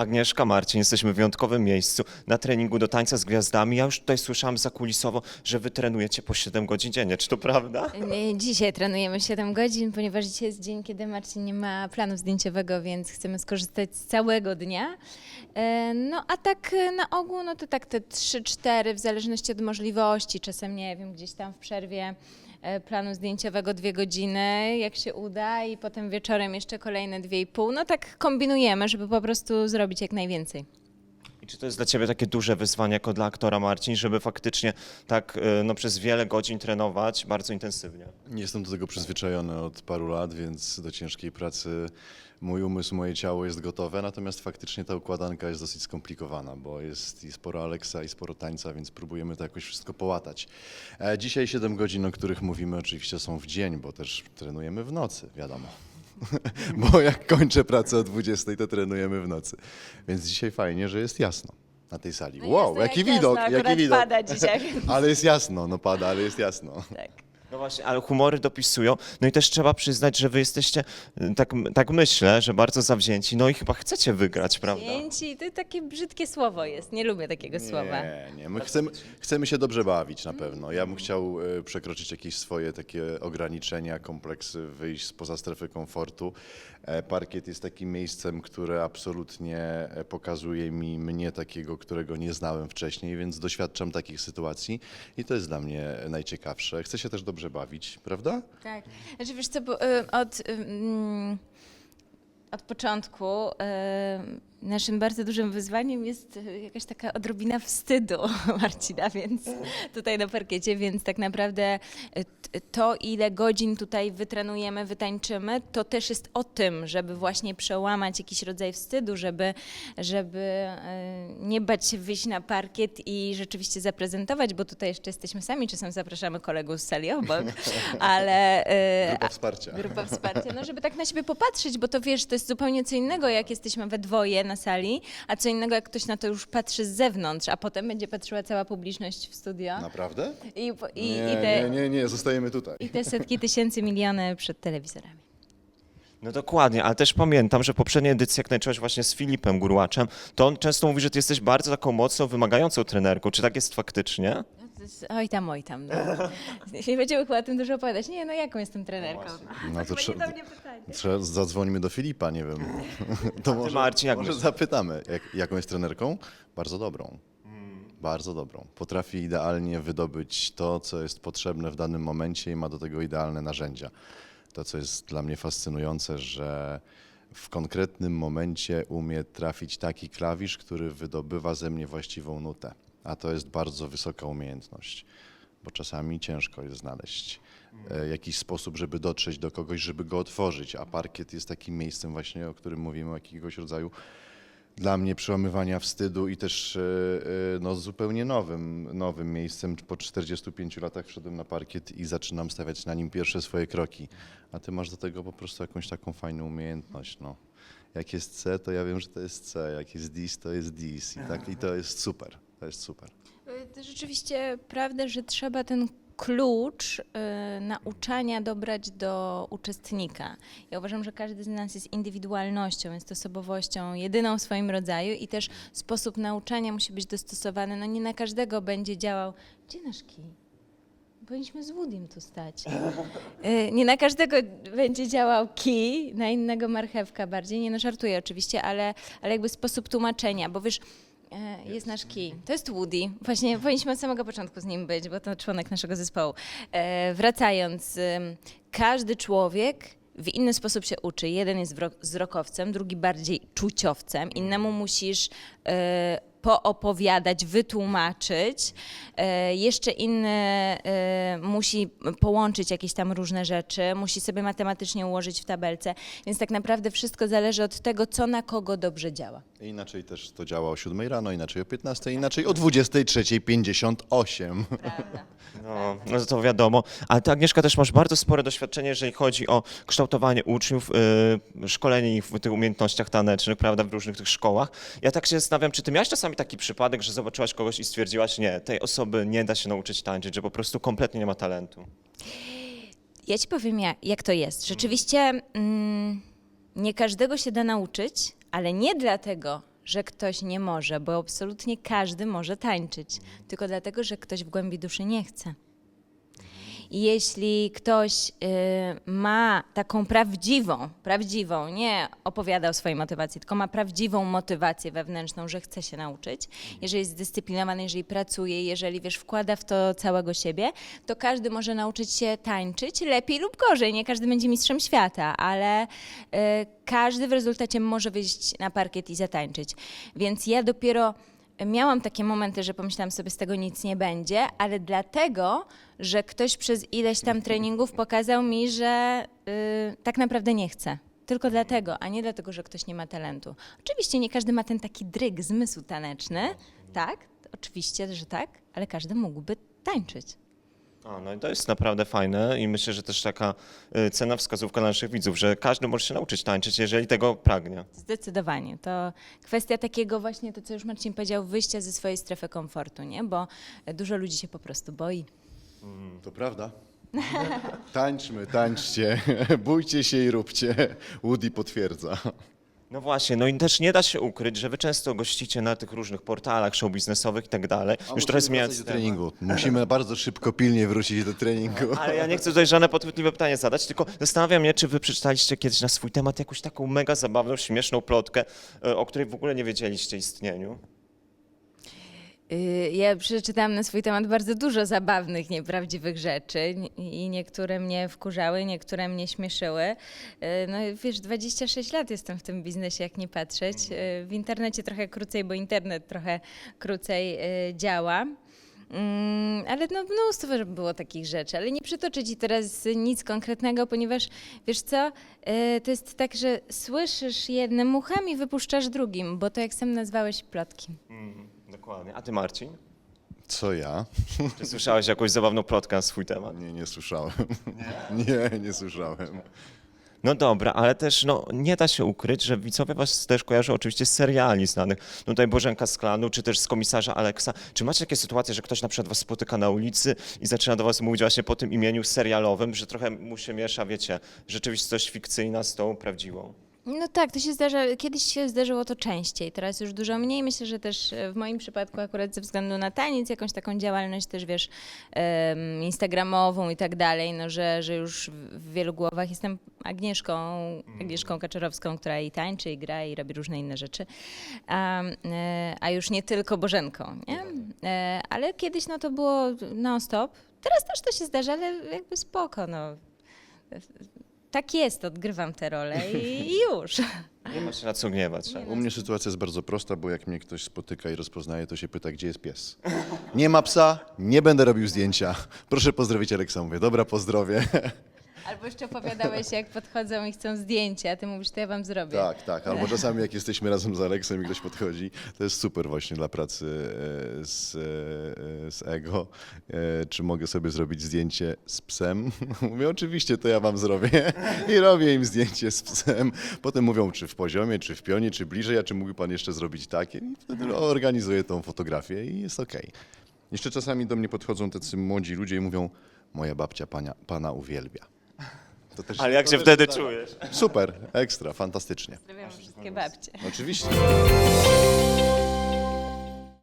Agnieszka, Marcin, jesteśmy w wyjątkowym miejscu na treningu do tańca z gwiazdami. Ja już tutaj słyszałam zakulisowo, że wy trenujecie po 7 godzin dziennie. Czy to prawda? Nie, Dzisiaj trenujemy 7 godzin, ponieważ dzisiaj jest dzień, kiedy Marcin nie ma planu zdjęciowego, więc chcemy skorzystać z całego dnia. E, No a tak e, na ogół, no to tak te 3-4 w zależności od możliwości. Czasem nie wiem, gdzieś tam w przerwie planu zdjęciowego dwie godziny, jak się uda, i potem wieczorem jeszcze kolejne dwie i pół. No tak kombinujemy, żeby po prostu zrobić jak najwięcej. I czy to jest dla ciebie takie duże wyzwanie jako dla aktora, Marcin, żeby faktycznie tak y, no, przez wiele godzin trenować bardzo intensywnie? Nie jestem do tego przyzwyczajony od paru lat, więc do ciężkiej pracy mój umysł, moje ciało jest gotowe, natomiast faktycznie ta układanka jest dosyć skomplikowana, bo jest i sporo Aleksa, i sporo tańca, więc próbujemy to jakoś wszystko połatać. E, Dzisiaj 7 godzin, o których mówimy, oczywiście są w dzień, bo też trenujemy w nocy, wiadomo. bo jak kończę pracę o 20, to trenujemy w nocy. Więc dzisiaj fajnie, że jest jasno na tej sali. No wow, jasno, jaki jak widok, jasno, jaki widok. pada dzisiaj. Ale jest jasno, no pada, ale jest jasno. Tak. No właśnie, ale humory dopisują. No i też trzeba przyznać, że wy jesteście, y, tak, tak myślę, że bardzo zawzięci. No i chyba chcecie wygrać, prawda? Zdjęci, to takie brzydkie słowo jest. Nie lubię takiego słowa. Nie, nie. My chcemy, chcemy się dobrze bawić na pewno. Ja bym chciał e, przekroczyć jakieś swoje takie ograniczenia, kompleksy, wyjść spoza strefy komfortu. E, Parkiet jest takim miejscem, które absolutnie e, pokazuje mi mnie takiego, którego nie znałem wcześniej, więc doświadczam takich sytuacji i to jest dla mnie najciekawsze. Chcę się też dobrze bawić, prawda? Tak. Znaczy wiesz co, bo, y, od, y, od początku y, naszym bardzo dużym wyzwaniem jest y, jakaś taka odrobina wstydu Marcina, więc tutaj na parkiecie, więc tak naprawdę t- to, ile godzin tutaj wytrenujemy, wytańczymy, to też jest o tym, żeby właśnie przełamać jakiś rodzaj wstydu, żeby, żeby y, nie bać się wyjść na parkiet i rzeczywiście zaprezentować, bo tutaj jeszcze jesteśmy sami, czasem zapraszamy kolegów z sali obok, ale... Grupa wsparcia. Grupa wsparcia, no żeby tak na siebie popatrzeć, bo to wiesz, to jest zupełnie co innego, jak jesteśmy we dwoje na sali, a co innego, jak ktoś na to już patrzy z zewnątrz, a potem będzie patrzyła cała publiczność w studio Naprawdę? i, i, nie, i, te, nie, nie, nie, zostajemy tutaj. i te setki tysięcy, miliony przed telewizorami. No dokładnie, ale też pamiętam, że poprzedniej edycji, jak tańczyłeś właśnie z Filipem Gurłaczem, to on często mówi, że ty jesteś bardzo taką mocną, wymagającą trenerką. Czy tak jest faktycznie? No to Oj tam, oj tam. No. Nie będziemy chyba o tym dużo opowiadać. Nie, no jaką jestem trenerką? No to Chyba nie trzeba, do mnie pytanie. trzeba, zadzwonimy do Filipa, nie wiem. To może, Marcin, jak może myślisz? zapytamy, jak, jaką jest trenerką? Bardzo dobrą. Bardzo dobrą. Potrafi idealnie wydobyć to, co jest potrzebne w danym momencie i ma do tego idealne narzędzia. To, co jest dla mnie fascynujące, że w konkretnym momencie umie trafić taki klawisz, który wydobywa ze mnie właściwą nutę. A to jest bardzo wysoka umiejętność, bo czasami ciężko jest znaleźć e, jakiś sposób, żeby dotrzeć do kogoś, żeby go otworzyć, a parkiet jest takim miejscem właśnie, o którym mówimy, jakiegoś rodzaju dla mnie przełamywania wstydu i też e, e, no, zupełnie nowym, nowym miejscem. Po 45 latach wszedłem na parkiet i zaczynam stawiać na nim pierwsze swoje kroki. A ty masz do tego po prostu jakąś taką fajną umiejętność. No. Jak jest C, to ja wiem, że to jest C. Jak jest DIS, to jest DIS. I, tak, I to jest super. To jest super. To rzeczywiście prawda, że trzeba ten klucz y, nauczania dobrać do uczestnika. Ja uważam, że każdy z nas jest indywidualnością, jest osobowością jedyną w swoim rodzaju i też sposób nauczania musi być dostosowany. No nie na każdego będzie działał. Gdzie nasz kij? Powinniśmy z Woodim tu stać. Y, Nie na każdego będzie działał kij, na innego marchewka bardziej. Nie no, żartuję oczywiście, ale, ale jakby sposób tłumaczenia, bo wiesz, jest nasz kij. To jest Woody. Właśnie powinniśmy od samego początku z nim być, bo to członek naszego zespołu. E, Wracając, ym, każdy człowiek w inny sposób się uczy. Jeden jest wro- wzrokowcem, drugi bardziej czuciowcem. Innemu musisz e, poopowiadać, wytłumaczyć. E, jeszcze inny e, musi połączyć jakieś tam różne rzeczy, musi sobie matematycznie ułożyć w tabelce. Więc tak naprawdę wszystko zależy od tego, co na kogo dobrze działa. Inaczej też to działa o 7 rano, inaczej o 15, inaczej o 23.58. Prawda. No, no to wiadomo. Ale ty, Agnieszka, też masz bardzo spore doświadczenie, jeżeli chodzi o kształtowanie uczniów, y, szkolenie ich w tych umiejętnościach tanecznych, prawda, w różnych tych szkołach. Ja tak się zastanawiam, czy ty miałaś czasami taki przypadek, że zobaczyłaś kogoś i stwierdziłaś, nie, tej osoby nie da się nauczyć tańczyć, że po prostu kompletnie nie ma talentu. Ja ci powiem, jak, jak to jest. Rzeczywiście mm, nie każdego się da nauczyć, ale nie dlatego, że ktoś nie może, bo absolutnie każdy może tańczyć, tylko dlatego, że ktoś w głębi duszy nie chce. I jeśli ktoś y, ma taką prawdziwą, prawdziwą, nie opowiada o swojej motywacji, tylko ma prawdziwą motywację wewnętrzną, że chce się nauczyć, jeżeli jest zdyscyplinowany, jeżeli pracuje, jeżeli wiesz, wkłada w to całego siebie, to każdy może nauczyć się tańczyć lepiej lub gorzej. Nie każdy będzie mistrzem świata, ale y, każdy w rezultacie może wyjść na parkiet i zatańczyć. Więc ja dopiero miałam takie momenty, że pomyślałam sobie, z tego nic nie będzie, ale dlatego, że ktoś przez ileś tam treningów pokazał mi, że y, tak naprawdę nie chce. Tylko dlatego, a nie dlatego, że ktoś nie ma talentu. Oczywiście nie każdy ma ten taki dryg, zmysł taneczny, tak? Oczywiście, że tak, ale każdy mógłby tańczyć. A, no i to jest naprawdę fajne i myślę, że też taka y, cena wskazówka dla naszych widzów, że każdy może się nauczyć tańczyć, jeżeli tego pragnie. Zdecydowanie. To kwestia takiego właśnie, to co już Marcin powiedział, wyjścia ze swojej strefy komfortu, nie? Bo dużo ludzi się po prostu boi. To prawda. Tańczmy, tańczcie, bójcie się i róbcie. Woody potwierdza. No właśnie, no i też nie da się ukryć, że wy często gościcie na tych różnych portalach show biznesowych i tak dalej. Już trochę zmieniając do treningu. Musimy bardzo szybko, pilnie wrócić do treningu. Ale ja nie chcę tutaj żadne podchwytliwe pytanie zadać, tylko zastanawiam się, czy wy przeczytaliście kiedyś na swój temat jakąś taką mega zabawną, śmieszną plotkę, y, o której w ogóle nie wiedzieliście istnieniu. Y, Ja przeczytałam na swój temat bardzo dużo zabawnych, nieprawdziwych rzeczy i niektóre mnie wkurzały, niektóre mnie śmieszyły. Y, No wiesz, 26 lat jestem w tym biznesie, jak nie patrzeć. Y, W internecie trochę krócej, bo internet trochę krócej działa. Mm, Ale no, mnóstwo było takich rzeczy, ale nie przytoczę ci teraz nic konkretnego, ponieważ wiesz co, to jest tak, że słyszysz jednym uchem i wypuszczasz drugim, bo to jak sam nazwałeś plotki. Mm, dokładnie. A ty Marcin? Co ja? Czy słyszałeś jakąś zabawną plotkę na swój temat? Nie, nie słyszałem. Nie, nie słyszałem. No dobra, ale też no, nie da się ukryć, że widzowie was też kojarzą oczywiście z seriali znanych. No tutaj Bożenka z klanu, czy też z komisarza Aleksa. Czy macie takie sytuacje, że ktoś na przykład was spotyka na ulicy i zaczyna do was mówić właśnie po tym imieniu serialowym, że trochę mu się miesza, wiecie, rzeczywistość fikcyjna z tą prawdziwą? No tak, to się zdarza, kiedyś się zdarzyło to częściej, teraz już dużo mniej. Myślę, że też e, w moim przypadku akurat ze względu na taniec, jakąś taką działalność też, wiesz, instagramową i tak dalej, no że, że już w- wielu głowach jestem Agnieszką, Agnieszką Kaczorowską, która i tańczy, i gra, i robi różne inne rzeczy, a, e, a już nie tylko Bożenką, nie? E, Ale kiedyś no to było non-stop. Teraz też to się zdarza, ale jakby spoko, no. Tak jest, odgrywam tę rolę i, i już. Nie ma się na co gniewać. U mnie sytuacja jest bardzo prosta, bo jak mnie ktoś spotyka i rozpoznaje, to się pyta, gdzie jest pies. Nie ma psa, nie będę robił zdjęcia. Proszę pozdrowić Aleksa. Mówię, dobra, pozdrowię. Albo jeszcze opowiadałeś, jak podchodzą i chcą zdjęcia, a ty mówisz, to ja wam zrobię. Tak, tak. Albo czasami jak jesteśmy razem z Aleksem i ktoś podchodzi, to jest super właśnie dla pracy e, z, e, z ego. E, Czy mogę sobie zrobić zdjęcie z psem? Mówię, oczywiście, to ja wam zrobię. I robię im zdjęcie z psem. Potem mówią, czy w poziomie, czy w pionie, czy bliżej, a czy mógłby pan jeszcze zrobić takie? I wtedy organizuję tą fotografię i jest okej. Jeszcze czasami do mnie podchodzą tacy młodzi ludzie i mówią, moja babcia pana, pana uwielbia. To też, Ale jak się wtedy czujesz? Super, ekstra, fantastycznie. Wszystkie babcie. Oczywiście.